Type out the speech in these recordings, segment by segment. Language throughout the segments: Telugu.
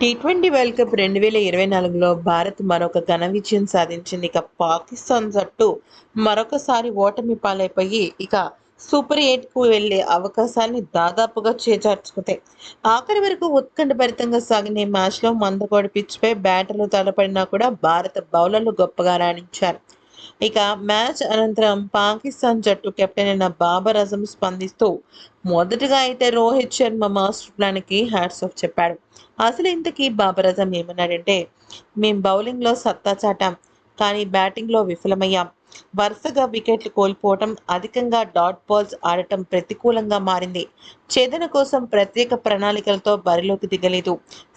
టీ ట్వంటీ వరల్డ్ కప్ రెండు వేల ఇరవై నాలుగులో భారత్ మరొక ఘన విజయం సాధించింది. ఇక పాకిస్తాన్ జట్టు మరొకసారి ఓటమి పాలైపోయి ఇక సూపర్ ఎయిట్కు కు అవకాశాన్ని దాదాపుగా చేజార్చుకుంది. ఆఖరి వరకు ఉత్కంఠభరితంగా సాగిన ఈ మ్యాచ్లో మందకోడి పిచ్పై బ్యాటర్లు తలపడినా కూడా భారత బౌలర్లు గొప్పగా రాణించారు. ఇక మ్యాచ్ అనంతరం పాకిస్తాన్ జట్టు కెప్టెన్ అయిన బాబర్ అజం స్పందిస్తూ మొదటగా అయితే రోహిత్ శర్మ మాస్టర్ ప్లాన్కి హ్యాట్స్ ఆఫ్ చెప్పాడు. అసలు ఇంతకీ బాబర్ అజం ఏమన్నాడంటే మేము బౌలింగ్లో సత్తా చాటాం కానీ బ్యాటింగ్లో విఫలమయ్యాం. వరుసగా వికెట్లు కోల్పోవటం అధికంగా డాట్ బాల్స్ ఆడటం ప్రతికూలంగా మారింది. ఛేదన కోసం ప్రత్యేక ప్రణాళికలతో బరిలోకి దిగలేదు.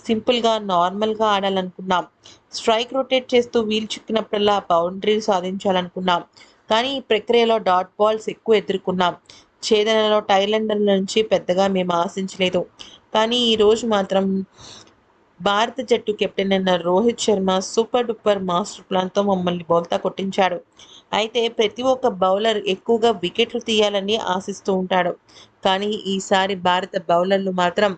సింపుల్గా నార్మల్గా ఆడాలనుకున్నాం. స్ట్రైక్ రొటేట్ చేస్తూ వీలు చిక్కినప్పుడల్లా బౌండరీ సాధించాలనుకున్నాం. కానీ ఈ ప్రక్రియలో డాట్ బాల్స్ ఎక్కువ ఎదుర్కొన్నాం. ఛేదనలో టైలెండర్ల నుంచి పెద్దగా మేము ఆశించలేదు. కానీ ఈరోజు మాత్రం భారత జట్టు కెప్టెన్ అయిన Rohit Sharma super duper master ప్లాన్తో మమ్మల్ని బౌల్తా కొట్టించాడు. అయితే ప్రతి ఒక్క బౌలర్ ఎక్కువగా వికెట్లు తీయాలని ఆశిస్తూ ఉంటాడు. కానీ ఈసారి భారత బౌలర్లు మాత్రం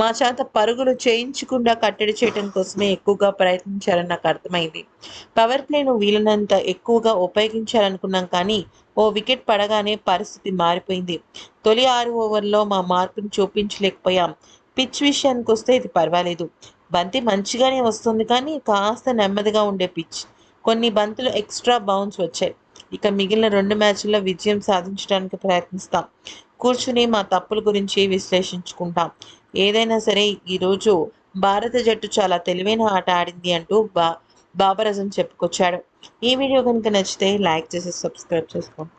మా చేత పరుగులు చేయించకుండా కట్టడి చేయడం కోసమే ఎక్కువగా ప్రయత్నించారని నాకు అర్థమైంది. పవర్ ప్లేను వీలైనంత ఎక్కువగా ఉపయోగించాలనుకున్నాం కానీ ఓ వికెట్ పడగానే పరిస్థితి మారిపోయింది. తొలి ఆరు ఓవర్లో మా మార్పును చూపించలేకపోయాం. పిచ్ విషయానికి వస్తే ఇది పర్వాలేదు. బంతి మంచిగానే వస్తుంది కానీ కాస్త నెమ్మదిగా ఉండే పిచ్ కొన్ని బంతులు ఎక్స్ట్రా బౌన్స్ వచ్చాయి. ఇక మిగిలిన రెండు మ్యాచ్ల్లో విజయం సాధించడానికి ప్రయత్నిస్తాం. కూర్చుని మా తప్పుల గురించి విశ్లేషించుకుంటాం. ఏదైనా సరే ఈరోజు భారత జట్టు చాలా తెలివైన ఆట ఆడింది అంటూ బా బాబరజన్ చెప్పుకొచ్చాడు. ఈ వీడియో కనుక నచ్చితే లైక్ చేసి సబ్స్క్రైబ్ చేసుకోండి.